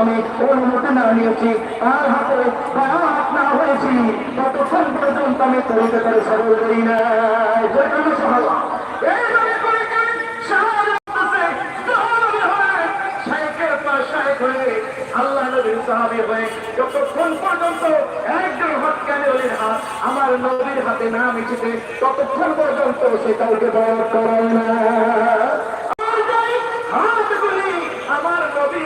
আমি অনুমতি না নিয়েছি। তার হাতে হাত না হয়েছি, ততক্ষণ পর্যন্ত আমি তরিকা করে সরল করি না আল্লাহ নবীর সাহাবী হয়ে যতক্ষণ পর্যন্ত একজন হাত আমার নবীর হাতে না মিশেছে ততক্ষণ পর্যন্ত সে কাউকে বড় করায় না আমার যাই হাতগুলি আমার নবীর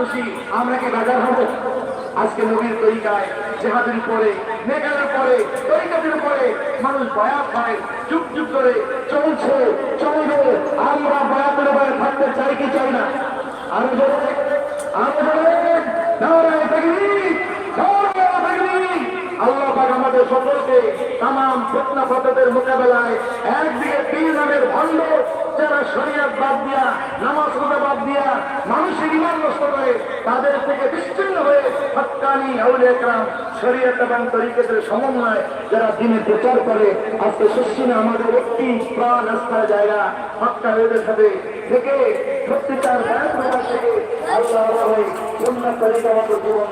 খুশি, আমরা কি বাজার হব? আজকে নবীর তরিকায়, জেহাদের পরে মেঘালের পরে তরিকাদের পরে মানুষ বয়াত হয়, যুগ যুগ করে চলছে, চলবে। আমরা বয়াতের বয়ে থাকতে চাই কি চাই না? তাকবীর আল্লাহ আমাদের সকলকে তাম ফিতনা ফতদের মোকাবেলায় শরীয়ত বাদ দিয়া, নামাজ বাদ দিয়া, মানুষের ইমান নষ্ট করে, তাদের থেকে বিচ্ছিন্ন হয়ে একরাম এবং সমন্বয় যারা দিনে প্রচার করে, আজকে সুশ্চিনে আমাদের একটি প্রাণ আস্থার জায়গা হক্কা এদের সাথে থেকে সত্যিকার ব্যায়াম থেকে আল্লাহ জীবন